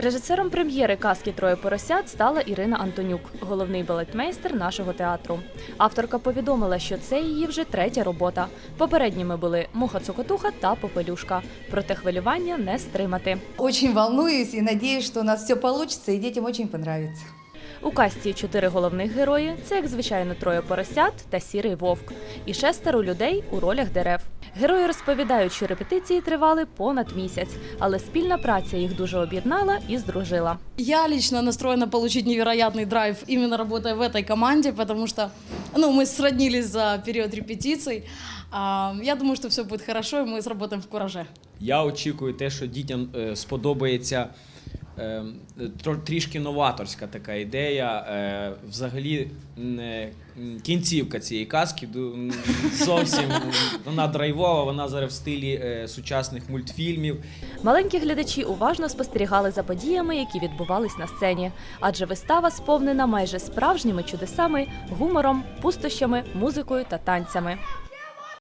Режисером прем'єри казки Троє поросят стала Ірина Антонюк, головний балетмейстер нашого театру. Авторка повідомила, що це її вже третя робота. Попередніми були Муха Цокотуха та Попелюшка. Проте хвилювання не стримати. Очень волнуюсь и надеюсь, что у нас все получится и детям очень понравится. У казці чотири головних герої це, як звичайно, троє поросят та сірий вовк, і шестеро людей у ролях дерев. Герої розповідають, що репетиції тривали понад місяць, але спільна праця їх дуже об'єднала і здружила. Я лично настроена получить невероятный драйв, именно работая в этой команде, потому что ну, мы сроднились за период репетиций. А, Я думаю, что все будет хорошо, и мы сработаем в кураже. Я очікую те, що дітям е, сподобається е, тро- трішки новаторська така ідея. Е, Взагалі, кінцівка цієї казки зовсім вона драйвова, вона зараз в стилі е, сучасних мультфільмів. Маленькі глядачі уважно спостерігали за подіями, які відбувались на сцені, адже вистава сповнена майже справжніми чудесами, гумором, пустощами, музикою та танцями.